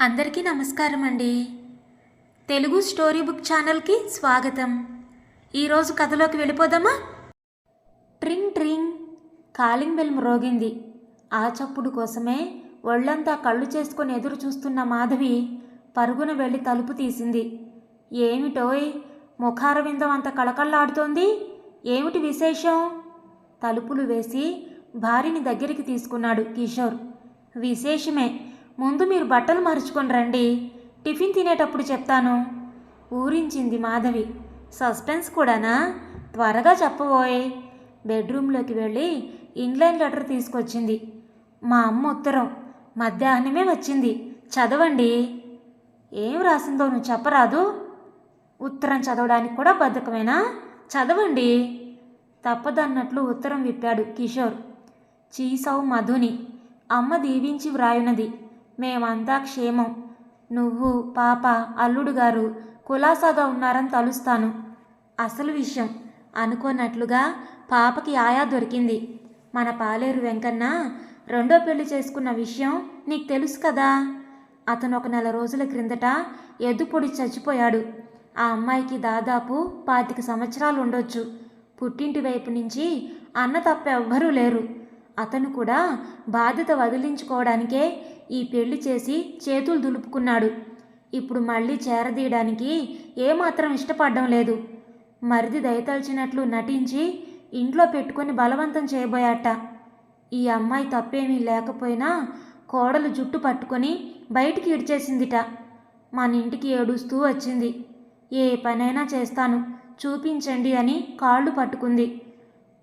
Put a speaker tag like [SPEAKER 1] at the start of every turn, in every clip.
[SPEAKER 1] అందరికీ నమస్కారం అండి. తెలుగు స్టోరీ బుక్ ఛానల్కి స్వాగతం. ఈరోజు కథలోకి వెళ్ళిపోదామా? ట్రింగ్ ట్రింగ్ కాలింగ్ బెల్ మ్రోగింది. ఆ చప్పుడు కోసమే ఒళ్ళంతా కళ్ళు చేసుకొని ఎదురు చూస్తున్న మాధవి పరుగున వెళ్ళి తలుపు తీసింది. ఏమిటోయ్ ముఖారవిందం అంత కళకళలాడుతోంది? ఏమిటి విశేషం? తలుపులు వేసి భార్యని దగ్గరికి తీసుకున్నాడు కిషోర్. విశేషమే ముందు మీరు బట్టలు మార్చుకొని రండి. టిఫిన్ తినేటప్పుడు చెప్తాను. ఊరించింది మాధవి. సస్పెన్స్ కూడానా? త్వరగా చెప్పబోయ్. బెడ్రూమ్లోకి వెళ్ళి ఇంగ్లాండ్ లెటర్ తీసుకొచ్చింది. మా అమ్మ ఉత్తరం. మధ్యాహ్నమే వచ్చింది. చదవండి. ఏం రాసిందో నువ్వు చెప్పరాదు. ఉత్తరం చదవడానికి కూడా బద్ధకమేనా? చదవండి. తప్పదన్నట్లు ఉత్తరం విప్పాడు కిషోర్. చీసౌ మధుని. అమ్మ దీవించి వ్రాయునది. మేమంతా క్షేమం. నువ్వు పాప అల్లుడు గారు కులాసాగా ఉన్నారని తలుస్తాను. అసలు విషయం అనుకోనట్లుగా పాపకి ఆయా దొరికింది. మన పాలేరు వెంకన్న రెండో పెళ్ళి చేసుకున్న విషయం నీకు తెలుసు కదా. అతను ఒక నెల రోజుల క్రిందట ఎద్దుపొడి చచ్చిపోయాడు. ఆ అమ్మాయికి దాదాపు పాతిక సంవత్సరాలు ఉండొచ్చు. పుట్టింటి వైపు నుంచి అన్న తప్ప ఎవ్వరూ లేరు. అతను కూడా బాధ్యత వదిలించుకోవడానికే ఈ పెళ్ళి చేసి చేతులు దులుపుకున్నాడు. ఇప్పుడు మళ్ళీ చేరదీయడానికి ఏమాత్రం ఇష్టపడడం లేదు. మరిది దయతలిచినట్లు నటించి ఇంట్లో పెట్టుకొని బలవంతం చేయబోయాట. ఈ అమ్మాయి తప్పేమీ లేకపోయినా కోడలు జుట్టు పట్టుకొని బయటికి ఇడిచేసిందిట. మన ఇంటికి ఏడుస్తూ వచ్చింది. ఏ పనైనా చేస్తాను. చూపించండి అని కాళ్ళు పట్టుకుంది.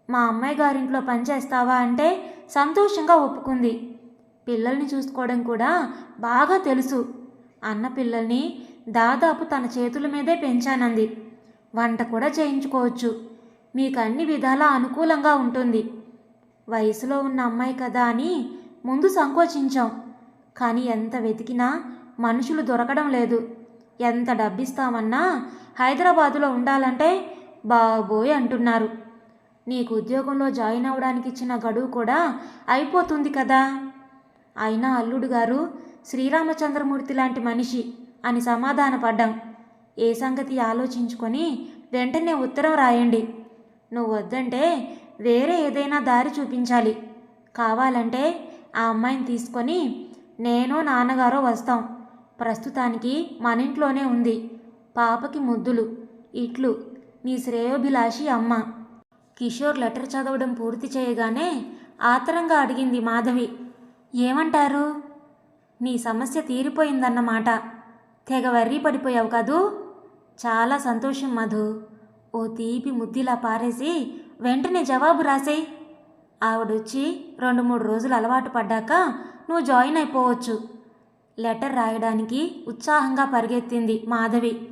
[SPEAKER 1] మా అమ్మాయి గారింట్లో పనిచేస్తావా అంటే సంతోషంగా ఒప్పుకుంది. పిల్లల్ని చూసుకోవడం కూడా బాగా తెలుసు. అన్న పిల్లల్ని దాదాపు తన చేతుల మీదే పెంచానంది. వంట కూడా చేయించుకోవచ్చు. మీకు అన్ని విధాలా అనుకూలంగా ఉంటుంది. వయసులో ఉన్న అమ్మాయి కదా అని ముందు సంకోచించాం. కానీ ఎంత వెతికినా మనుషులు దొరకడం లేదు. ఎంత డబ్బిస్తామన్నా హైదరాబాదులో ఉండాలంటే బాబోయ్ అంటున్నారు. నీకు ఉద్యోగంలో జాయిన్ అవ్వడానికి ఇచ్చిన గడువు కూడా అయిపోతుంది కదా. అయినా అల్లుడు గారు శ్రీరామచంద్రమూర్తి లాంటి మనిషి అని సమాధానపడ్డాం. ఏ సంగతి ఆలోచించుకొని వెంటనే ఉత్తరం రాయండి. నువ్వు వద్దంటే వేరే ఏదైనా దారి చూపించాలి. కావాలంటే ఆ అమ్మాయిని తీసుకొని నేను నాన్నగారో వస్తాం. ప్రస్తుతానికి మన ఇంట్లోనే ఉంది. పాపకి ముద్దులు. ఇట్లు. నీ శ్రేయోభిలాషి అమ్మ. కిషోర్ లెటర్ చదవడం పూర్తి చేయగానే ఆతరంగా అడిగింది మాధవి. ఏమంటారు? నీ సమస్య తీరిపోయిందన్నమాట. తెగ వర్రీ పడిపోయావు కదూ? చాలా సంతోషం మధు. ఓ తీపి ముద్దిలా పారేసి వెంటనే జవాబు రాసేయ్ ఆవిడొచ్చి రెండు మూడు రోజులు అలవాటు పడ్డాక నువ్వు జాయిన్ అయిపోవచ్చు. లెటర్ రాయడానికి ఉత్సాహంగా పరిగెత్తింది మాధవి.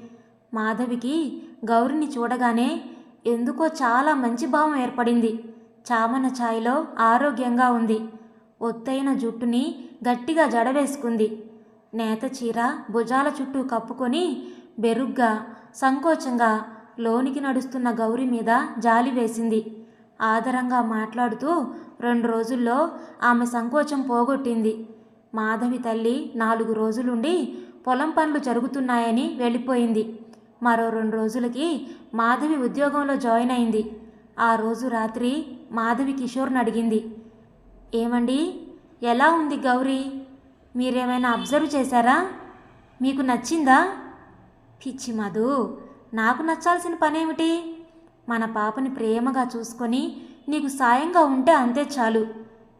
[SPEAKER 1] మాధవికి గౌరిని చూడగానే ఎందుకో చాలా మంచి భావం ఏర్పడింది. చామన ఛాయలో ఆరోగ్యంగా ఉంది. ఒత్తైన జుట్టుని గట్టిగా జడవేసుకుంది. నేత చీర భుజాల చుట్టూ కప్పుకొని బెరుగ్గా సంకోచంగా లోనికి నడుస్తున్న గౌరి మీద జాలి వేసింది. ఆదరంగా మాట్లాడుతూ రెండు రోజుల్లో ఆమె సంకోచం పోగొట్టింది. మాధవి తల్లి నాలుగు రోజులుండి పొలం పనులు జరుగుతున్నాయని వెళ్ళిపోయింది. మరో రెండు రోజులకి మాధవి ఉద్యోగంలో జాయిన్ అయింది. ఆ రోజు రాత్రి మాధవి కిషోర్ని అడిగింది. ఏమండి? ఎలా ఉంది గౌరీ? మీరేమైనా అబ్జర్వ్ చేశారా? మీకు నచ్చిందా? పిచ్చి మధు నాకు నచ్చాల్సిన పనేమిటి? మన పాపని ప్రేమగా చూసుకొని నీకు సాయంగా ఉంటే అంతే చాలు.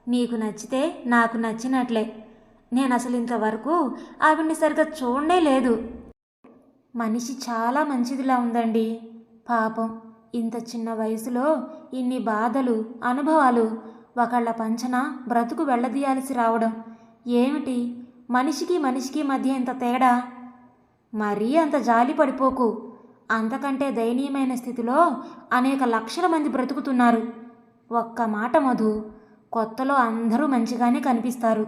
[SPEAKER 1] నీకు నచ్చితే నాకు నచ్చినట్లే. నేను అసలు ఇంతవరకు ఆవిడ్ని సరిగ్గా చూడనే లేదు. మనిషి చాలా మంచిదిలా ఉందండి. పాపం ఇంత చిన్న వయసులో ఇన్ని బాధలు అనుభవాలు ఒకళ్ళ పంచన బ్రతుకు వెళ్ళదీయాల్సి రావడం. ఏమిటి? మనిషికి మనిషికి మధ్య ఇంత తేడా? మరీ అంత జాలి పడిపోకు. అంతకంటే దయనీయమైన స్థితిలో అనేక లక్షల మంది బ్రతుకుతున్నారు. ఒక్క మాట మధు కొత్తలో అందరూ మంచిగానే కనిపిస్తారు.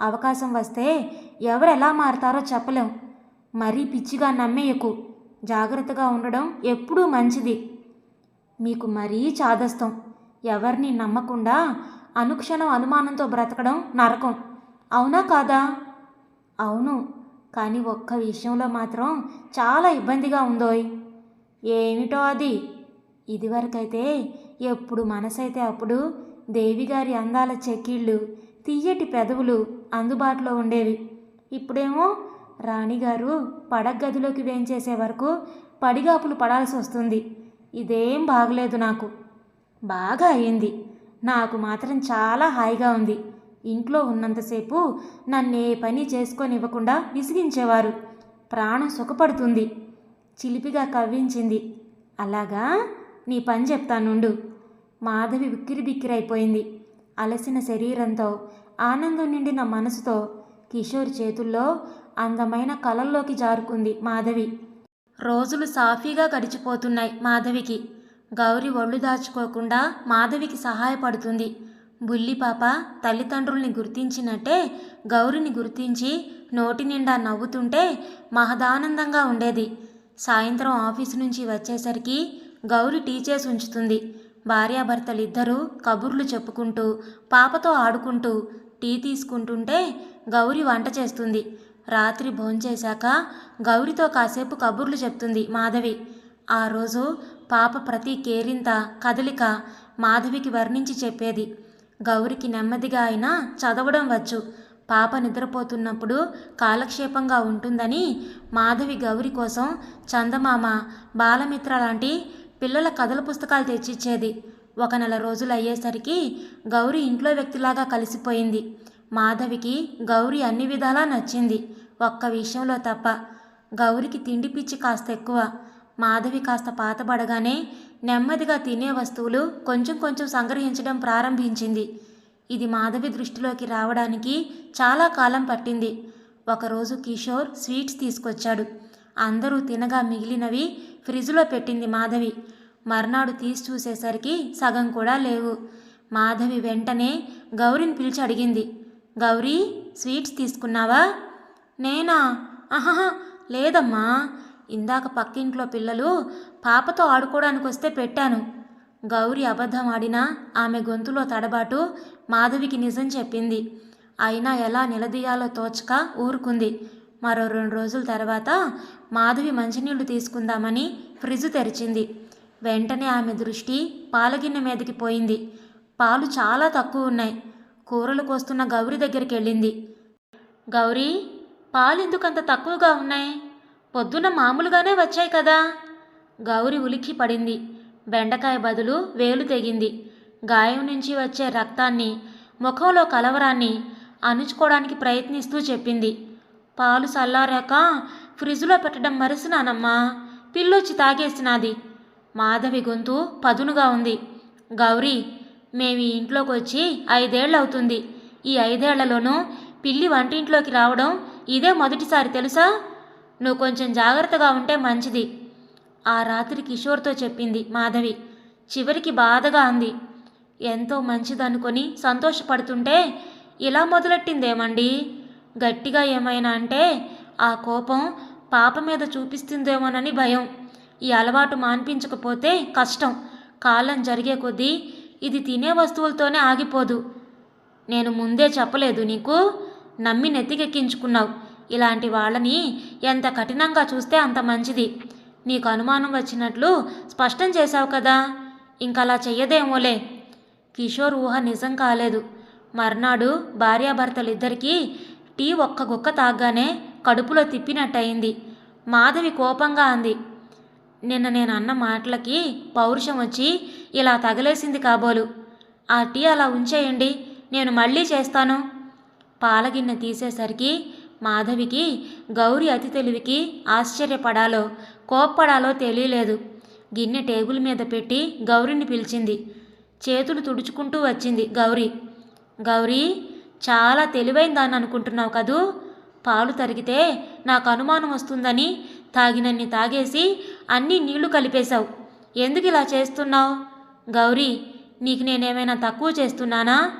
[SPEAKER 1] అవకాశం వస్తే ఎవరు ఎలా మారతారో చెప్పలేం. మరీ పిచ్చిగా నమ్మేయకు. జాగ్రత్తగా ఉండడం ఎప్పుడూ మంచిది. మీకు మరీ చాదస్తం. ఎవరిని నమ్మకుండా అనుక్షణం అనుమానంతో బ్రతకడం నరకం. అవునా కాదా? అవును కానీ ఒక్క విషయంలో మాత్రం చాలా ఇబ్బందిగా ఉందోయ్. ఏమిటో అది? ఇదివరకైతే ఎప్పుడు మనసైతే అప్పుడు దేవిగారి అందాల చెక్కిళ్ళు తీయటి పెదవులు అందుబాటులో ఉండేవి. ఇప్పుడేమో రాణిగారు పడగదిలోకి వేంచేసే వరకు పడిగాపులు పడాల్సి వస్తుంది ఇదేం బాగలేదు నాకు. బాగా అయింది నాకు మాత్రం చాలా హాయిగా ఉంది. ఇంట్లో ఉన్నంతసేపు నన్ను ఏ పని చేసుకోనివ్వకుండా విసిగించేవారు. ప్రాణం సుఖపడుతుంది. చిలిపిగా కవ్వించింది. అలాగా? నీ పని చెప్తానుండు మాధవి ఉక్కిరి బిక్కిరైపోయింది అలసిన శరీరంతో ఆనందం నిండిన మనసుతో కిషోర్ చేతుల్లో అందమైన కలల్లోకి జారుకుంది మాధవి. రోజులు సాఫీగా గడిచిపోతున్నాయి మాధవికి. గౌరి ఒళ్ళు దాచుకోకుండా మాధవికి సహాయపడుతుంది. బుల్లి పాప తల్లిదండ్రుల్ని గుర్తించినట్టే గౌరిని గుర్తించి నోటి నిండా నవ్వుతుంటే మహదానందంగా ఉండేది. సాయంత్రం ఆఫీసు నుంచి వచ్చేసరికి గౌరి టీచర్స్ ఉంచుతుంది. భార్యాభర్తలిద్దరూ కబుర్లు చెప్పుకుంటూ పాపతో ఆడుకుంటూ టీ తీసుకుంటుంటే గౌరి వంట చేస్తుంది. రాత్రి భోంచేశాక గౌరితో కాసేపు కబుర్లు చెప్తుంది మాధవి. ఆ రోజు పాప ప్రతి కేరింత కదలిక మాధవికి వర్ణించి చెప్పేది. గౌరికి నెమ్మదిగా అయినా చదవడం వచ్చు. పాప నిద్రపోతున్నప్పుడు కాలక్షేపంగా ఉంటుందని మాధవి గౌరి కోసం చందమామ బాలమిత్ర లాంటి పిల్లల కథల పుస్తకాలు తెచ్చిచ్చేది. ఒక నెల రోజులు అయ్యేసరికి గౌరి ఇంట్లో వ్యక్తిలాగా కలిసిపోయింది. మాధవికి గౌరి అన్ని విధాలా నచ్చింది. ఒక్క విషయంలో తప్ప గౌరికి తిండి పిచ్చి కాస్త ఎక్కువ. మాధవి కాస్త పాతబడగానే నెమ్మదిగా తినే వస్తువులు కొంచెం కొంచెం సంగ్రహించడం ప్రారంభించింది. ఇది మాధవి దృష్టిలోకి రావడానికి చాలా కాలం పట్టింది. ఒకరోజు కిషోర్ స్వీట్స్ తీసుకొచ్చాడు. అందరూ తినగా మిగిలినవి ఫ్రిడ్జ్లో పెట్టింది మాధవి. మర్నాడు తీసి చూసేసరికి సగం కూడా లేవు. మాధవి వెంటనే గౌరిని పిలిచి అడిగింది. గౌరీ స్వీట్స్ తీసుకున్నావా? నేనా? ఆహా లేదమ్మా. ఇందాక పక్కింట్లో పిల్లలు పాపతో ఆడుకోవడానికి వస్తే పెట్టాను. గౌరి అబద్ధం ఆడినా ఆమె గొంతులో తడబాటు మాధవికి నిజం చెప్పింది. అయినా ఎలా నిలదీయాలో తోచక ఊరుకుంది. మరో రెండు రోజుల తర్వాత మాధవి మంచినీళ్ళు తీసుకుందామని ఫ్రిడ్జ్ తెరిచింది. వెంటనే ఆమె దృష్టి పాలగిన్నె మీదకి పోయింది. పాలు చాలా తక్కువ ఉన్నాయి. కూరలు కోస్తున్న గౌరి దగ్గరికి వెళ్ళింది గౌరీ పాలు ఎందుకంత తక్కువగా ఉన్నాయి? పొద్దున మామూలుగానే వచ్చాయి కదా. గౌరి ఉలిక్కి పడింది. బెండకాయ బదులు వేలు తెగింది. గాయం నుంచి వచ్చే రక్తాన్ని ముఖంలో కలవరాన్ని అణుచుకోవడానికి ప్రయత్నిస్తూ చెప్పింది. పాలు చల్లారాక ఫ్రిడ్జ్లో పెట్టడం మరిసినానమ్మా. పిల్లొచ్చి తాగేసినాది. మాధవి గొంతు పదునుగా ఉంది. గౌరీ మేము ఈ ఇంట్లోకి వచ్చి ఐదేళ్ళు అవుతుంది ఈ ఐదేళ్ళలోనూ పిల్లి వంటింట్లోకి రావడం ఇదే మొదటిసారి తెలుసా? నువ్వు కొంచెం జాగ్రత్తగా ఉంటే మంచిది. ఆ రాత్రి కిషోర్తో చెప్పింది మాధవి. చివరికి బాధగా అంది. ఎంతో మంచిదనుకొని సంతోషపడుతుంటే ఇలా మొదలెట్టిందేమండి? గట్టిగా ఏమైనా అంటే ఆ కోపం పాప మీద చూపిస్తుందేమోనని భయం. ఈ అలవాటు మాన్పించకపోతే కష్టం. కాలం జరిగే కొద్దీ ఇది తినే వస్తువులతోనే ఆగిపోదు. నేను ముందే చెప్పలేదు నీకు. నమ్మి నెత్తికెక్కించుకున్నావు. ఇలాంటి వాళ్ళని ఎంత కఠినంగా చూస్తే అంత మంచిది. నీకు అనుమానం వచ్చినట్లు స్పష్టం చేశావు కదా. ఇంకలా చెయ్యదేమోలే. కిషోర్ ఊహ నిజం కాలేదు. మర్నాడు భార్యాభర్తలిద్దరికీ టీ ఒక్క గుక్క తాగ్గానే కడుపులో తిప్పినట్టయింది. మాధవి కోపంగా అంది. నిన్న నేను అన్న మాటలకి పౌరుషం వచ్చి ఇలా తగలేసింది కాబోలు. ఆ టీ అలా ఉంచేయండి నేను మళ్ళీ చేస్తాను. పాలగిన్నె తీసేసరికి మాధవికి గౌరి అతి తెలివికి ఆశ్చర్యపడాలో కోప్పడాలో తెలియలేదు. గిన్నె టేబుల్ మీద పెట్టి గౌరిని పిలిచింది. చేతులు తుడుచుకుంటూ వచ్చింది గౌరీ. గౌరీ చాలా తెలివైందని అనుకుంటున్నావు కదూ? పాలు తరిగితే నాకు అనుమానం వస్తుందని తాగినన్ని తాగేసి అన్నీ నీళ్ళు కలిపేశావు. ఎందుకు ఇలా చేస్తున్నావు? గౌరీ నీకు నేనేమైనా తక్కువ చేస్తున్నానా?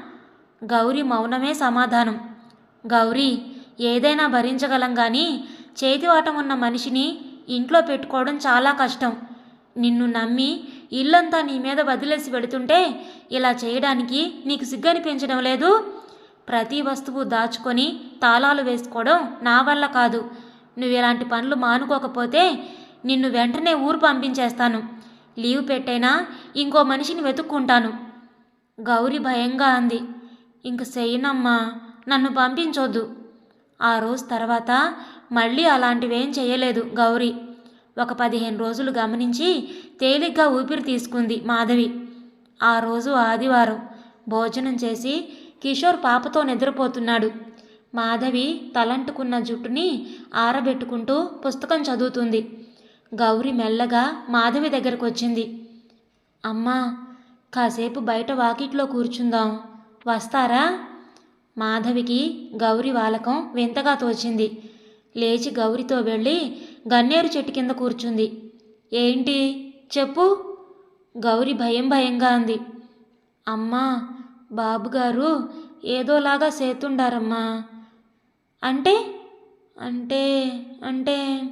[SPEAKER 1] గౌరీ మౌనమే సమాధానం. గౌరీ ఏదైనా భరించగలం కానీ చేతివాటం ఉన్న మనిషిని ఇంట్లో పెట్టుకోవడం చాలా కష్టం. నిన్ను నమ్మి ఇల్లంతా నీ మీద వదిలేసి పెడుతుంటే ఇలా చేయడానికి నీకు సిగ్గనిపించడం లేదు. ప్రతి వస్తువు దాచుకొని తాళాలు వేసుకోవడం నా వల్ల కాదు. నువ్వు ఇలాంటి పనులు మానుకోకపోతే నిన్ను వెంటనే ఊరు పంపించేస్తాను. లీవ్ పెట్టైనా ఇంకో మనిషిని వెతుక్కుంటాను. గౌరి భయంగా అంది. ఇంక చెయ్యనమ్మా నన్ను పంపించొద్దు. ఆ రోజు తర్వాత మళ్ళీ అలాంటివేం చేయలేదు గౌరీ. ఒక పదిహేను రోజులు గమనించి తేలిగ్గా ఊపిరి తీసుకుంది మాధవి. ఆ రోజు ఆదివారం భోజనం చేసి కిషోర్ పాపతో నిద్రపోతున్నాడు. మాధవి తలంటుకున్న జుట్టుని ఆరబెట్టుకుంటూ పుస్తకం చదువుతుంది. గౌరి మెల్లగా మాధవి దగ్గరకు వచ్చింది అమ్మా కాసేపు బయట వాకిట్లో కూర్చుందాం. వస్తారా? మాధవికి గౌరి వాలకం వింతగా తోచింది. లేచి గౌరితో వెళ్ళి గన్నేరు చెట్టు కింద కూర్చుంది. ఏంటి? చెప్పు. గౌరి భయం భయంగా అంది. అమ్మా బాబుగారు ఏదోలాగా సేతుండారమ్మా. అంటే? అంటే అంటే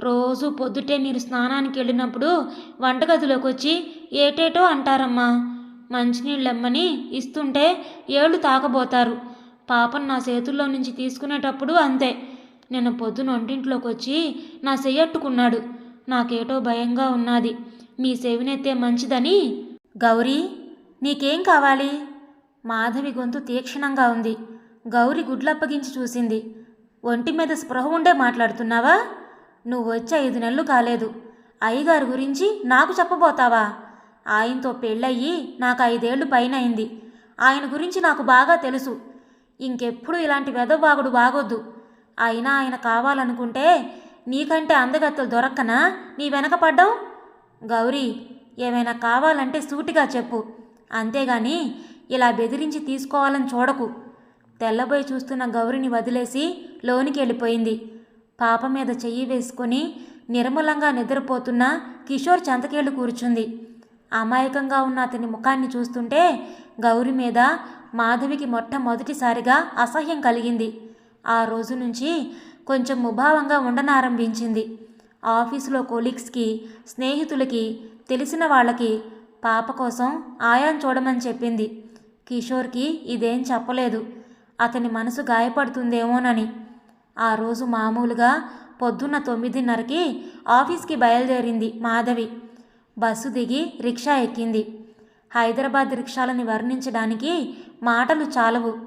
[SPEAKER 1] రోజు పొద్దుటే మీరు స్నానానికి వెళ్ళినప్పుడు వంటగదిలోకి వచ్చి ఏటేటో అంటారమ్మా. మంచినీళ్ళమ్మని ఇస్తుంటే ఏళ్ళు తాకబోతారు పాపను నా చేతుల్లో నుంచి తీసుకునేటప్పుడు అంతే. నిన్న పొద్దున ఒంటింట్లోకి వచ్చి నా చెయ్యట్టుకున్నాడు. నాకేటో భయంగా ఉన్నది. మీ సెవినెత్తే మంచిదని. గౌరీ నీకేం కావాలి? మాధవి గొంతు తీక్షణంగా ఉంది. గౌరి గుడ్లప్పగించి చూసింది. ఒంటి మీద స్పృహ ఉండే మాట్లాడుతున్నావా? నువ్వు వచ్చి ఐదు నెలలు కాలేదు. అయ్యగారి గురించి నాకు చెప్పబోతావా? ఆయనతో పెళ్ళయ్యి నాకు ఐదేళ్ళు పైన అయింది ఆయన గురించి నాకు బాగా తెలుసు. ఇంకెప్పుడు ఇలాంటి వెదవాగుడు బాగొద్దు. అయినా ఆయన కావాలనుకుంటే నీకంటే అందగత్తలు దొరక్కనా? నీ వెనక పడ్డావు? గౌరీ ఏమైనా కావాలంటే సూటిగా చెప్పు. అంతేగాని ఇలా బెదిరించి తీసుకోవాలని చూడకు. తెల్లబోయి చూస్తున్న గౌరిని వదిలేసి లోనికి వెళ్ళిపోయింది పాప మీద చెయ్యి వేసుకొని నిర్మలంగా నిద్రపోతున్న కిషోర్ చెంతకేళ్ళు కూర్చుంది. అమాయకంగా ఉన్న అతని ముఖాన్ని చూస్తుంటే గౌరి మీద మాధవికి మొట్టమొదటిసారిగా అసహ్యం కలిగింది. ఆ రోజు నుంచి కొంచెం ముభావంగా ఉండనారంభించింది. ఆఫీసులో కొలీగ్స్కి స్నేహితులకి తెలిసిన వాళ్ళకి పాప కోసం ఆయాన్ చూడమని చెప్పింది. కిషోర్కి ఇదేం చెప్పలేదు. అతని మనసు గాయపడుతుందేమోనని. ఆ రోజు మామూలుగా పొద్దున్న తొమ్మిదిన్నరకి ఆఫీస్కి బయలుదేరింది మాధవి. బస్సు దిగి రిక్షా ఎక్కింది. హైదరాబాద్ రిక్షాలని వర్ణించడానికి మాటలు చాలవు.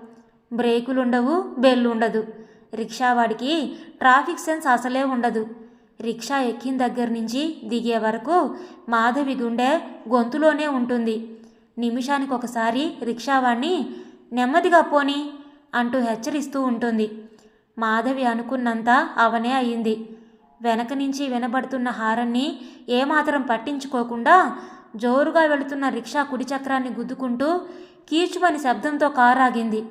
[SPEAKER 1] బ్రేకులుండవు బెల్లుండదు. రిక్షావాడికి ట్రాఫిక్ సెన్స్ అసలే ఉండదు. రిక్షా ఎక్కిన దగ్గర నుంచి దిగే వరకు మాధవి గుండె గొంతులోనే ఉంటుంది. నిమిషానికి ఒకసారి రిక్షావాణ్ణి నెమ్మదిగా పోని అంటూ హెచ్చరిస్తూ ఉంటుంది. మాధవి అనుకున్నంత అవనే అయింది. వెనక నుంచి వినబడుతున్న హారన్ని ఏమాత్రం పట్టించుకోకుండా జోరుగా వెళుతున్న రిక్షా కుడి చక్రాన్ని గుద్దుకుంటూ కీచుమని శబ్దంతో కారాగింది.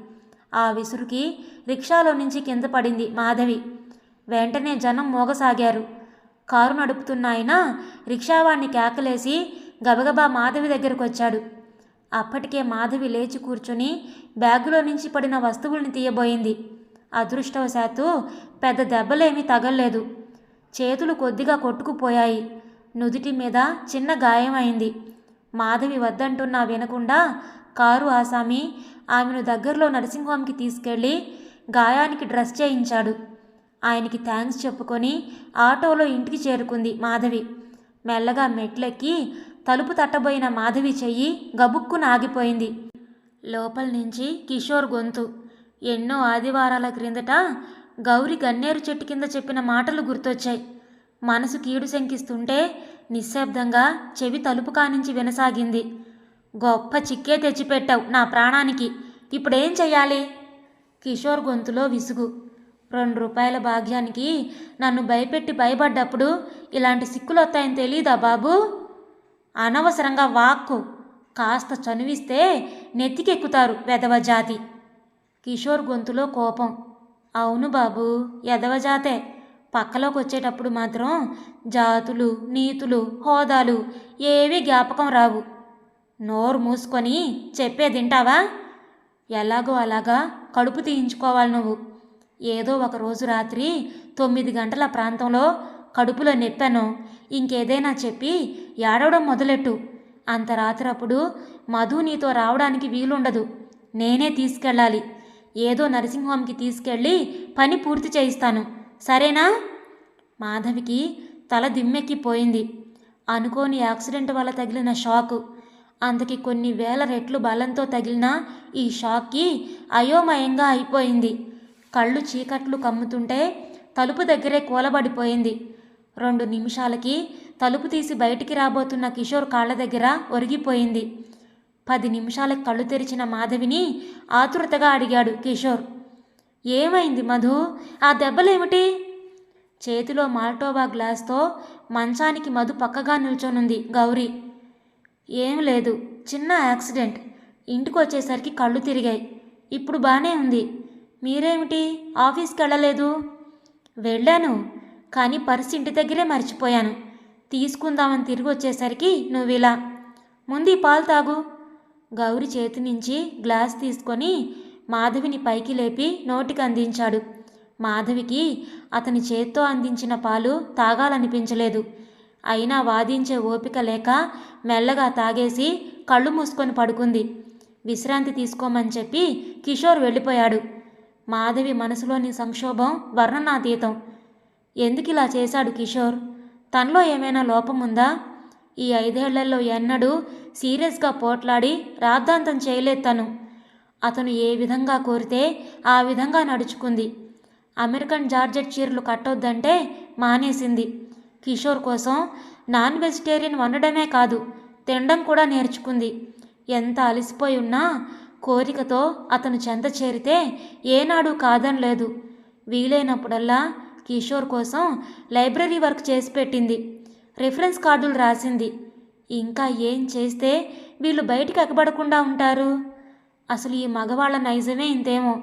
[SPEAKER 1] ఆ విసురుకి రిక్షాలో నుంచి కింద పడింది మాధవి. వెంటనే జనం మోగసాగారు. కారు నడుపుతున్న ఆయన రిక్షావాణ్ణి కేకలేసి గబగబా మాధవి దగ్గరకు వచ్చాడు అప్పటికే మాధవి లేచి కూర్చుని బ్యాగులో నుంచి పడిన వస్తువుల్ని తీయబోయింది. అదృష్టవశాత్తు పెద్ద దెబ్బలేమీ తగల్లేదు. చేతులు కొద్దిగా కొట్టుకుపోయాయి. నుదుటి మీద చిన్న గాయమైంది. మాధవి వద్దంటున్నా వినకుండా కారు ఆసామి ఆమెను దగ్గరలో నర్సింగ్ హోమ్కి తీసుకెళ్ళి గాయానికి డ్రెస్ చేయించాడు. ఆయనకి థ్యాంక్స్ చెప్పుకొని ఆటోలో ఇంటికి చేరుకుంది మాధవి. మెల్లగా మెట్లెక్కి తలుపు తట్టబోయిన మాధవి చెయ్యి గబుక్కున ఆగిపోయింది. లోపల నుంచి కిషోర్ గొంతు. ఎన్నో ఆదివారాల క్రిందట గౌరి గన్నేరు చెట్టు కింద చెప్పిన మాటలు గుర్తొచ్చాయి. మనసు కీడు శంకిస్తుంటే నిశ్శబ్దంగా చెవి తలుపు కానించి వినసాగింది. గొప్ప చిక్కే తెచ్చిపెట్టావు నా ప్రాణానికి. ఇప్పుడేం చెయ్యాలి? కిషోర్ గొంతులో విసుగు. రెండు రూపాయల భాగ్యానికి నన్ను భయపెట్టి భయపడ్డప్పుడు ఇలాంటి సిక్కులు వస్తాయని తెలీదా బాబు? అనవసరంగా వాక్కు. కాస్త చనువిస్తే నెత్తికెక్కుతారు వెధవ జాతి. కిషోర్ గొంతులో కోపం. అవును బాబు ఎదవ జాతే. పక్కలోకి వచ్చేటప్పుడు మాత్రం జాతులు నీతులు హోదాలు ఏవీ జ్ఞాపకం రావు. నోరు మూసుకొని చెప్పే తింటావా? ఎలాగో అలాగా కడుపు తీయించుకోవాలి నువ్వు. ఏదో ఒక రోజు రాత్రి తొమ్మిది గంటల ప్రాంతంలో కడుపులో నెప్పాను. ఇంకేదైనా చెప్పి ఏడవడం మొదలెట్టు. అంత రాత్రప్పుడు మధు నీతో రావడానికి వీలుండదు. నేనే తీసుకెళ్ళాలి. ఏదో నర్సింగ్ హోమ్కి తీసుకెళ్ళి పని పూర్తి చేయిస్తాను. సరేనా? మాధవికి తల దిమ్మెక్కిపోయింది. అనుకోని యాక్సిడెంట్ వల్ల తగిలిన షాకు. అంతకి కొన్ని వేల రెట్లు బలంతో తగిలిన ఈ షాక్కి అయోమయంగా అయిపోయింది. కళ్ళు చీకట్లు కమ్ముతుంటే తలుపు దగ్గరే కూలబడిపోయింది. రెండు నిమిషాలకి తలుపు తీసి బయటికి రాబోతున్న కిషోర్ కాళ్ళ దగ్గర ఒరిగిపోయింది. పది నిమిషాల కళ్ళు తెరిచిన మాధవిని ఆతురతగా అడిగాడు కిషోర్. ఏమైంది మధు? ఆ దెబ్బలేమిటి? చేతిలో మాల్టోవా గ్లాస్తో మంచానికి మధు పక్కగా నిల్చొనుంది గౌరీ. ఏం లేదు చిన్న యాక్సిడెంట్. ఇంటికి వచ్చేసరికి కళ్ళు తిరిగాయి. ఇప్పుడు బాగానే ఉంది. మీరేమిటి? ఆఫీస్కి వెళ్ళలేదు వెళ్ళాను కానీ పర్స్ ఇంటి దగ్గరే మర్చిపోయాను. తీసుకుందామని తిరిగి వచ్చేసరికి నువ్వు ఇలా ముందు పాలు తాగు. గౌరి చేతి నుంచి గ్లాస్ తీసుకొని మాధవిని పైకి లేపి నోటికి అందించాడు. మాధవికి అతని చేత్తో అందించిన పాలు తాగాలనిపించలేదు. అయినా వాదించే ఓపిక లేక మెల్లగా తాగేసి కళ్ళు మూసుకొని పడుకుంది. విశ్రాంతి తీసుకోమని చెప్పి కిషోర్ వెళ్ళిపోయాడు. మాధవి మనసులోని సంక్షోభం వర్ణనాతీతం. ఎందుకు ఇలా చేశాడు కిషోర్? తనలో ఏమైనా లోపం ఉందా ఈ ఐదేళ్ళలో ఎన్నడూ సీరియస్గా పోట్లాడి రాద్ధాంతం చేయలేదు తను. అతను ఏ విధంగా కోరితే ఆ విధంగా నడుచుకుంది. అమెరికన్ జార్జెట్ చీరలు కట్టొద్దంటే మానేసింది. కిషోర్ కోసం నాన్ వెజిటేరియన్ వండడమే కాదు తినడం కూడా నేర్చుకుంది. ఎంత అలసిపోయి ఉన్నా కోరికతో అతను చెంత చేరితే ఏనాడు కాదనలేదు. వీలైనప్పుడల్లా కిషోర్ కోసం లైబ్రరీ వర్క్ చేసి పెట్టింది. రిఫరెన్స్ కార్డులు రాసింది. ఇంకా ఏం చేస్తే వీళ్ళు బయటికి ఎగబడకుండా ఉంటారు? అసలు ఈ మగవాళ్ళ నైజమే ఇంతేమో.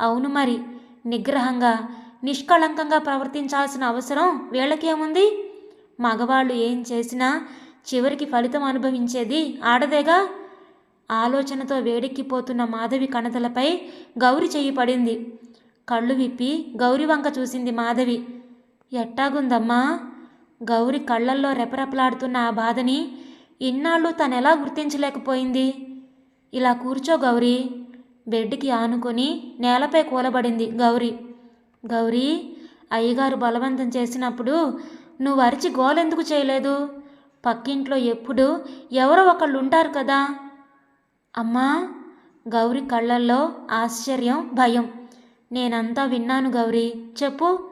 [SPEAKER 1] అవును మరి నిగ్రహంగా నిష్కళంకంగా ప్రవర్తించాల్సిన అవసరం వీళ్ళకేముంది? మగవాళ్ళు ఏం చేసినా చివరికి ఫలితం అనుభవించేది ఆడదేగా? ఆలోచనతో వేడెక్కిపోతున్న మాధవి కణతలపై గౌరి చెయ్యి పడింది. కళ్ళు విప్పి గౌరి వంక చూసింది మాధవి. ఎట్టాగుందమ్మా? గౌరి కళ్ళల్లో రెపరెపలాడుతున్న ఆ బాధని ఇన్నాళ్ళు తనెలా గుర్తించలేకపోయింది? ఇలా కూర్చో గౌరీ. బెడ్కి ఆనుకొని నేలపై కూలబడింది గౌరీ. గౌరీ అయ్యగారు బలవంతం చేసినప్పుడు నువ్వు అరిచి గోలెందుకు చేయలేదు? పక్కింట్లో ఎప్పుడు ఎవరో ఒకళ్ళు ఉంటారు కదా. అమ్మా గౌరి కళ్ళల్లో ఆశ్చర్యం భయం. నేనంతా విన్నాను గౌరీ. చెప్పు.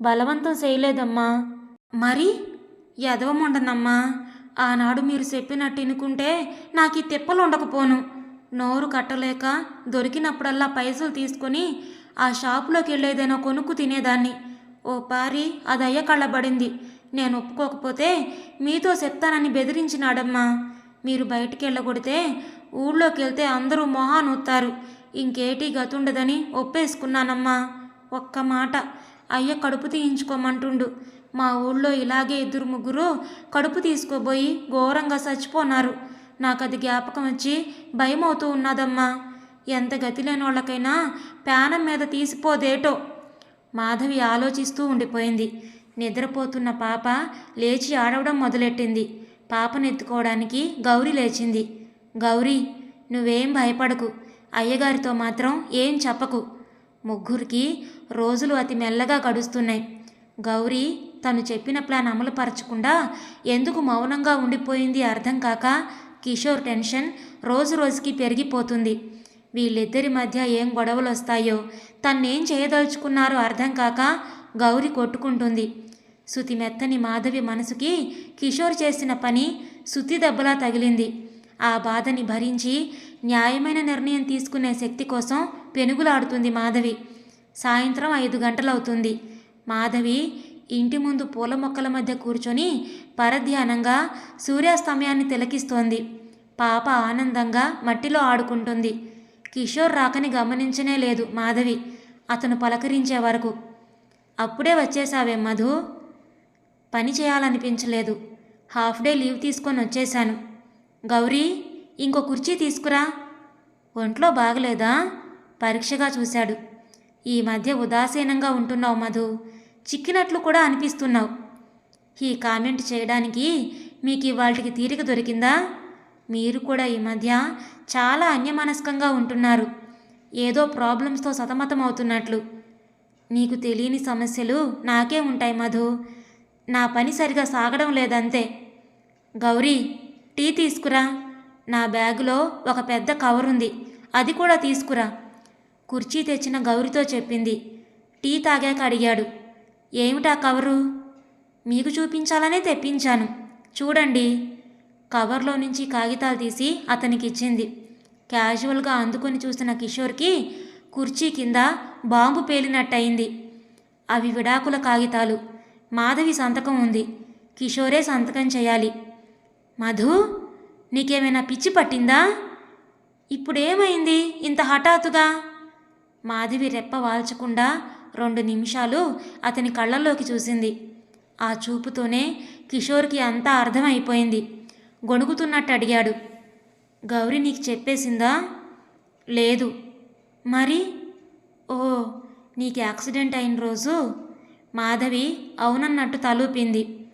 [SPEAKER 1] బలవంతం చేయలేదమ్మా. మరి? ఎదవముండనమ్మా ఆనాడు మీరు చెప్పినట్టు ఇనుకుంటే నాకు ఈ తిప్పలు ఉండకపోను నోరు కట్టలేక దొరికినప్పుడల్లా పైసలు తీసుకొని ఆ షాపులోకి వెళ్ళేదైనా కొనుక్కు తినేదాన్ని. ఓ పారి అది అయ్య కళ్ళబడింది. నేను ఒప్పుకోకపోతే మీతో చెప్తానని బెదిరించినాడమ్మా. మీరు బయటికి వెళ్ళగొడితే ఊళ్ళోకి వెళ్తే అందరూ మొహాన్ ఊతారు ఇంకేటి గతుండదని ఒప్పేసుకున్నానమ్మా. ఒక్క మాట అయ్య కడుపు తీయించుకోమంటుండు. మా ఊళ్ళో ఇలాగే ఇద్దరు ముగ్గురు కడుపు తీసుకోబోయి ఘోరంగా చచ్చిపోనారు. నాకు అది జ్ఞాపకం వచ్చి భయం అవుతూ ఉన్నదమ్మా. ఎంత గతి లేని వాళ్ళకైనా ప్యానం మీద తీసిపోదేటో. మాధవి ఆలోచిస్తూ ఉండిపోయింది. నిద్రపోతున్న పాప లేచి ఆడవడం మొదలెట్టింది. పాపను ఎత్తుకోవడానికి గౌరీ లేచింది. గౌరీ నువ్వేం భయపడకు. అయ్యగారితో మాత్రం ఏం చెప్పకు. ముగ్గురికి రోజులు అతి మెల్లగా గడుస్తున్నాయి. గౌరీ తను చెప్పిన ప్లాన్ అమలు పరచకుండా ఎందుకు మౌనంగా ఉండిపోయింది అర్థం కాక కిషోర్ టెన్షన్ రోజు రోజుకి పెరిగిపోతుంది. వీళ్ళిద్దరి మధ్య ఏం గొడవలు వస్తాయో తన్నేం చేయదలుచుకున్నారో అర్థం కాక గౌరి కొట్టుకుంటుంది. శృతి మెత్తని మాధవి మనసుకి కిషోర్ చేసిన పని శుతి దెబ్బలా తగిలింది. ఆ బాధని భరించి న్యాయమైన నిర్ణయం తీసుకునే శక్తి కోసం పెనుగులాడుతుంది మాధవి. సాయంత్రం ఐదు గంటలవుతుంది. మాధవి ఇంటి ముందు పూల మొక్కల మధ్య కూర్చొని పరధ్యానంగా సూర్యాస్తమయాన్ని తిలకిస్తోంది. పాప ఆనందంగా మట్టిలో ఆడుకుంటుంది. కిషోర్ రాకని గమనించనే లేదు మాధవి. అతను పలకరించే వరకు అప్పుడే వచ్చేసావే మధు. పని చేయాలనిపించలేదు. హాఫ్ డే లీవ్ తీసుకొని వచ్చేశాను. గౌరీ ఇంకో కుర్చీ తీసుకురా. ఒంట్లో బాగలేదా? పరీక్షగా చూశాడు. ఈ మధ్య ఉదాసీనంగా ఉంటున్నావు మధు. చిక్కినట్లు కూడా అనిపిస్తున్నావు. ఈ కామెంట్ చేయడానికి మీకు ఇవాళకి తీరిక దొరికిందా? మీరు కూడా ఈ మధ్య చాలా అన్యమనస్కంగా ఉంటున్నారు. ఏదో ప్రాబ్లమ్స్తో సతమతం అవుతున్నట్లు నీకు తెలియని సమస్యలు నాకే ఉంటాయి మధు. నా పని సరిగా సాగడం లేదంతే. గౌరీ టీ తీసుకురా. నా బ్యాగులో ఒక పెద్ద కవర్ ఉంది. అది కూడా తీసుకురా. కుర్చీ తెచ్చిన గౌరితో చెప్పింది. టీ తాగాక అడిగాడు. ఏమిటా కవరు? మీకు చూపించాలనే తెప్పించాను. చూడండి. కవర్లో నుంచి కాగితాలు తీసి అతనికి ఇచ్చింది క్యాజువల్గా అందుకొని చూసిన కిషోర్కి కుర్చీ కింద బాంబు పేలినట్టయింది. అవి విడాకుల కాగితాలు. మాధవి సంతకం ఉంది. కిషోరే సంతకం చేయాలి. మధు నీకేమైనా పిచ్చి పట్టిందా? ఇప్పుడేమైంది ఇంత హఠాత్తుగా? మాధవి రెప్ప వాల్చకుండా రెండు నిమిషాలు అతని కళ్ళల్లోకి చూసింది. ఆ చూపుతోనే కిషోర్కి అంతా అర్థమైపోయింది. గొణుగుతున్నట్టు అడిగాడు. గౌరీ నీకు చెప్పేసిందా? లేదు. మరి? ఓ నీకు యాక్సిడెంట్ అయిన రోజు మాధవి అవునన్నట్టు తలూపింది.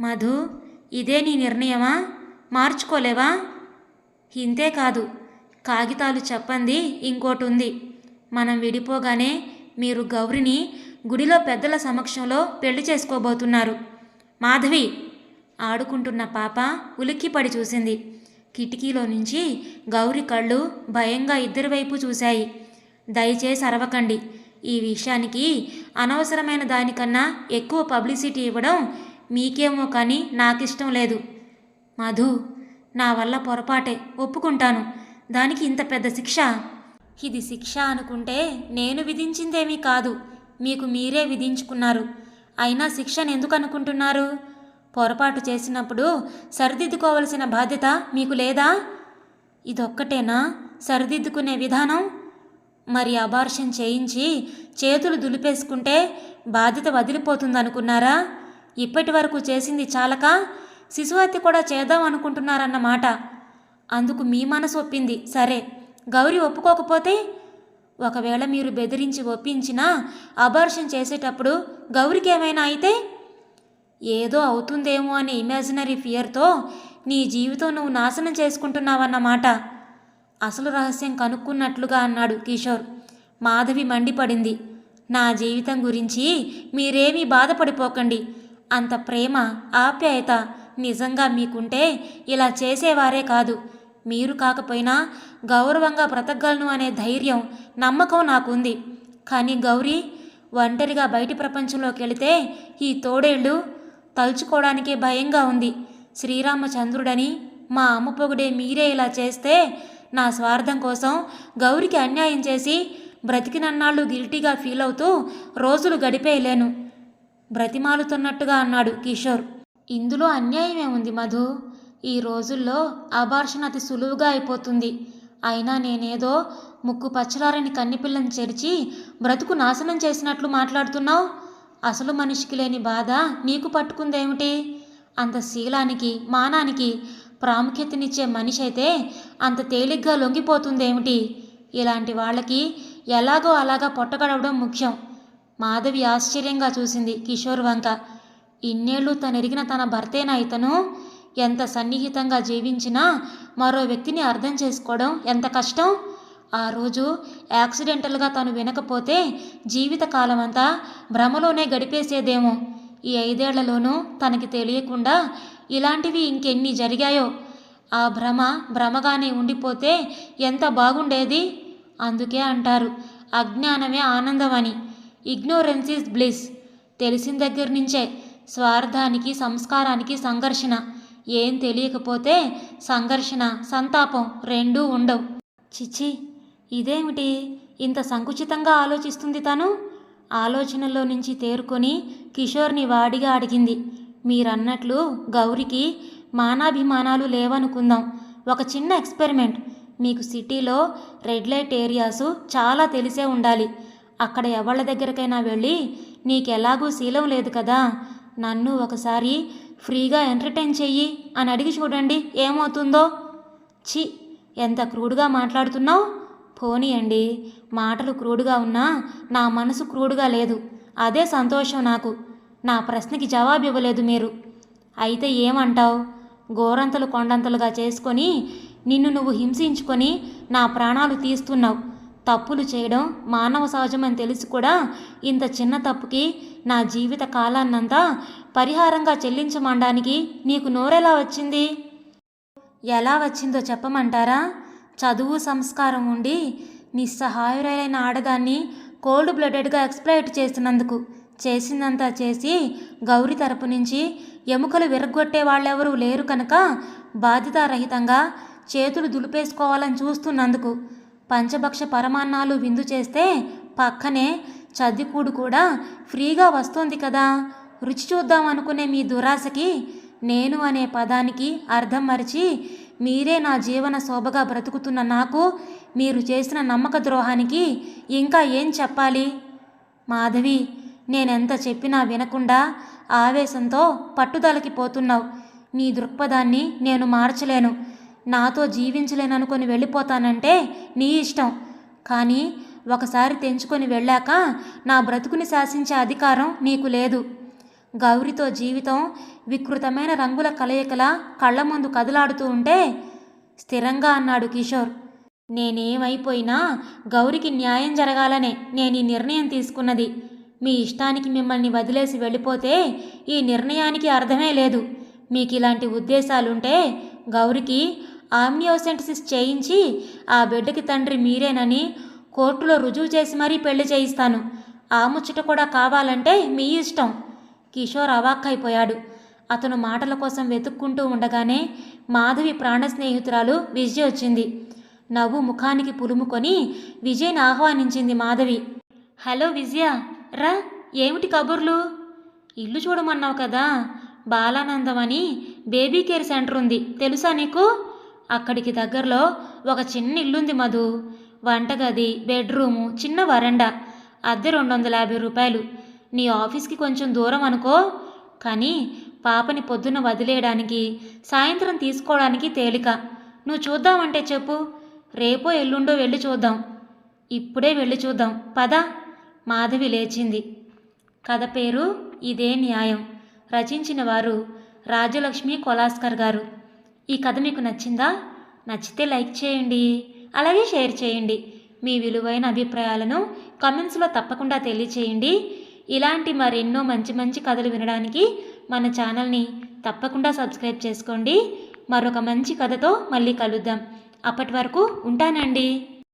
[SPEAKER 1] మధు ఇదే నీ నిర్ణయమా? మార్చుకోలేవా? ఇంతే కాదు కాగితాలు చెప్పంది ఇంకోటి ఉంది. మనం విడిపోగానే మీరు గౌరిని గుడిలో పెద్దల సమక్షంలో పెళ్ళి చేసుకోబోతున్నారు. మాధవి ఆడుకుంటున్న పాప ఉలిక్కిపడి చూసింది. కిటికీలో నుంచి గౌరి కళ్ళు భయంగా ఇద్దరి వైపు చూశాయి. దయచేసి అరవకండి. ఈ విషయానికి అనవసరమైన దానికన్నా ఎక్కువ పబ్లిసిటీ ఇవ్వడం మీకేమో కానీ నాకిష్టం లేదు. మధు నా వల్ల పొరపాటే. ఒప్పుకుంటాను. దానికి ఇంత పెద్ద శిక్ష? ఇది శిక్ష అనుకుంటే నేను విధించిందేమీ కాదు. మీకు మీరే విధించుకున్నారు. అయినా శిక్షను ఎందుకు అనుకుంటున్నారు పొరపాటు చేసినప్పుడు సరిదిద్దుకోవలసిన బాధ్యత మీకు లేదా? ఇదొక్కటేనా? సరిదిద్దుకునే విధానం? మరి అబార్షన్ చేయించి చేతులు దులిపేసుకుంటే బాధ్యత వదిలిపోతుందనుకున్నారా? ఇప్పటి వరకు చేసింది చాలక శిశుహత్య కూడా చేద్దాం అనుకుంటున్నారన్నమాట అందుకు మీ మనసు ఒప్పింది. సరే. గౌరి ఒప్పుకోకపోతే ఒకవేళ మీరు బెదిరించి ఒప్పించినా అబార్షన్ చేసేటప్పుడు గౌరికి ఏమైనా అయితే ఏదో అవుతుందేమో అనే ఇమాజినరీ ఫియర్తో నీ జీవితం నువ్వు నాశనం చేసుకుంటున్నావన్నమాట. అసలు రహస్యం కనుక్కున్నట్లుగా అన్నాడు కిషోర్. మాధవి మండిపడింది. నా జీవితం గురించి మీరేమీ బాధపడిపోకండి. అంత ప్రేమ ఆప్యాయత నిజంగా మీకుంటే ఇలా చేసేవారే కాదు. మీరు కాకపోయినా గౌరవంగా బ్రతకగలను అనే ధైర్యం నమ్మకం నాకుంది. కానీ గౌరీ ఒంటరిగా బయటి ప్రపంచంలోకి వెళితే ఈ తోడేళ్ళు తలుచుకోవడానికే భయంగా ఉంది. శ్రీరామచంద్రుడని మా అమ్మ పొగుడే మీరే ఇలా చేస్తే నా స్వార్థం కోసం గౌరికి అన్యాయం చేసి బ్రతికినన్నాళ్ళు గిల్టీగా ఫీల్ అవుతూ రోజులు గడిపేయలేను. బ్రతిమాలుతున్నట్టుగా అన్నాడు కిషోర్. ఇందులో అన్యాయమే ఉంది మధు. ఈ రోజుల్లో అబార్షన్ అతి సులువుగా అయిపోతుంది. అయినా నేనేదో ముక్కు పచ్చలారని కన్నిపిల్లని చేర్చి బ్రతుకు నాశనం చేసినట్లు మాట్లాడుతున్నావు? అసలు మనిషికి లేని బాధ నీకు పట్టుకుందేమిటి? అంత శీలానికి మానానికి ప్రాముఖ్యతనిచ్చే మనిషి అయితే అంత తేలిగ్గా లొంగిపోతుందేమిటి? ఇలాంటి వాళ్ళకి ఎలాగో అలాగా పొట్టగడవడం ముఖ్యం. మాధవి ఆశ్చర్యంగా చూసింది కిషోర్ వంక. ఇన్నేళ్ళు తనెరిగిన తన భర్తేనా ఇతను? ఎంత సన్నిహితంగా జీవించినా మరో వ్యక్తిని అర్థం చేసుకోవడం ఎంత కష్టం? ఆ రోజు యాక్సిడెంటల్గా తను వినకపోతే జీవితకాలం అంతా భ్రమలోనే గడిపేసేదేమో. ఈ ఐదేళ్ళలోనూ తనకి తెలియకుండా ఇలాంటివి ఇంకెన్ని జరిగాయో? ఆ భ్రమ భ్రమగానే ఉండిపోతే ఎంత బాగుండేది? అందుకే అంటారు అజ్ఞానమే ఆనందం అని ఇగ్నోరెన్స్ ఈజ్ బ్లిస్. తెలిసిన దగ్గర నుంచే స్వార్థానికి సంస్కారానికి సంఘర్షణ. ఏం తెలియకపోతే సంఘర్షణ సంతాపం రెండూ ఉండవు. చిచి ఇదేమిటి? ఇంత సంకుచితంగా ఆలోచిస్తుంది తను? ఆలోచనలో నుంచి తేరుకొని కిషోర్ని వాడిగా అడిగింది. మీరన్నట్లు గౌరికి మానాభిమానాలు లేవనుకుందాం. ఒక చిన్న ఎక్స్పెరిమెంట్. మీకు సిటీలో రెడ్ లైట్ ఏరియాసు చాలా తెలిసే ఉండాలి. అక్కడ ఎవళ్ళ దగ్గరకైనా వెళ్ళి నీకెలాగూ శీలం లేదు కదా? నన్ను ఒకసారి ఫ్రీగా ఎంటర్టైన్ చెయ్యి అని అడిగి చూడండి ఏమవుతుందో. ఛీ ఎంత క్రూడ్గా మాట్లాడుతున్నావు? పోనీయండి మాటలు క్రూడ్గా ఉన్నా నా మనసు క్రూడ్గా లేదు. అదే సంతోషం నాకు. నా ప్రశ్నకి జవాబు ఇవ్వలేదు మీరు. అయితే ఏమంటావు? గోరంతలు కొండంతలుగా చేసుకొని నిన్ను నువ్వు హింసించుకొని నా ప్రాణాలు తీస్తున్నావు. తప్పులు చేయడం మానవ సహజమని తెలిసి కూడా ఇంత చిన్న తప్పుకి నా జీవిత కాలాన్నంతా పరిహారంగా చెల్లించమనడానికి నీకు నోరెలా వచ్చింది? ఎలా వచ్చిందో చెప్పమంటారా? చదువు సంస్కారం ఉండి నిస్సహాయురైన ఆడదాన్ని కోల్డ్ బ్లడెడ్గా ఎక్స్ప్లైట్ చేసినందుకు చేసిందంతా చేసి గౌరి తరపు నుంచి ఎముకలు విరగొట్టే వాళ్ళెవరూ లేరు కనుక బాధ్యతారహితంగా చేతులు దులిపేసుకోవాలని చూస్తున్నందుకు పంచభక్ష పరమాన్నాలు విందు చేస్తే పక్కనే చదికూడు కూడా ఫ్రీగా వస్తుంది కదా. రుచి చూద్దాం అనుకునే మీ దురాశకి నేను అనే పదానికి అర్థం మరిచి మీరే నా జీవన శోభగా బ్రతుకుతున్న నాకు మీరు చేసిన నమ్మక ద్రోహానికి ఇంకా ఏం చెప్పాలి? మాధవి నేనెంత చెప్పినా వినకుండా ఆవేశంతో పట్టుదలకి పోతున్నావు. నీ దృక్పథాన్ని నేను మార్చలేను. నాతో జీవించలేననుకొని వెళ్ళిపోతానంటే నీ ఇష్టం. కానీ ఒకసారి తెంచుకొని వెళ్ళాక నా బ్రతుకుని శాసించే అధికారం నీకు లేదు. గౌరితో జీవితం వికృతమైన రంగుల కలయికల కళ్ళ ముందు కదలాడుతూ ఉంటే స్థిరంగా అన్నాడు కిషోర్. నేనేమైపోయినా గౌరికి న్యాయం జరగాలనే నేను ఈ నిర్ణయం తీసుకున్నది. మీ ఇష్టానికి మిమ్మల్ని వదిలేసి వెళ్ళిపోతే ఈ నిర్ణయానికి అర్థమే లేదు. మీకు ఇలాంటి ఉద్దేశాలుంటే గౌరికి ఆమ్నియోసెంటసిస్ చేయించి ఆ బిడ్డకి తండ్రి మీరేనని కోర్టులో రుజువు చేసి మరీ పెళ్ళి చేయిస్తాను. ఆ ముచ్చట కూడా కావాలంటే మీ ఇష్టం. కిషోర్ అవాక్కైపోయాడు. అతను మాటల కోసం వెతుక్కుంటూ ఉండగానే మాధవి ప్రాణ స్నేహితురాలు విజయ్ వచ్చింది. నవ్వు ముఖానికి పులుముకొని విజయ్ని ఆహ్వానించింది మాధవి. హలో విజయ రా ఏమిటి కబుర్లు? ఇల్లు చూడమన్నావు కదా. బాలానందం అని బేబీ కేర్ సెంటర్ ఉంది తెలుసా నీకు? అక్కడికి దగ్గరలో ఒక చిన్న ఇల్లుంది మధు. వంటగది బెడ్రూము చిన్న వరండా. అద్దె రెండు వందల యాభై రూపాయలు. నీ ఆఫీస్కి కొంచెం దూరం అనుకో. కానీ పాపని పొద్దున్న వదిలేయడానికి సాయంత్రం తీసుకోవడానికి తేలిక. నువ్వు చూద్దామంటే చెప్పు. రేపో ఎల్లుండో వెళ్ళి చూద్దాం. ఇప్పుడే వెళ్ళి చూద్దాం. పద. మాధవి లేచింది. కథ పేరు ఇదే న్యాయం. రచించిన వారు రాజలక్ష్మి కొలాస్కర్ గారు. ఈ కథ మీకు నచ్చిందా? నచ్చితే లైక్ చేయండి. అలాగే షేర్ చేయండి. మీ విలువైన అభిప్రాయాలను కమెంట్స్లో తప్పకుండా తెలియచేయండి. ఇలాంటి మరెన్నో మంచి మంచి కథలు వినడానికి మన ఛానల్ని తప్పకుండా సబ్స్క్రైబ్ చేసుకోండి. మరొక మంచి కథతో మళ్ళీ కలుద్దాం. అప్పటి వరకు ఉంటానండి.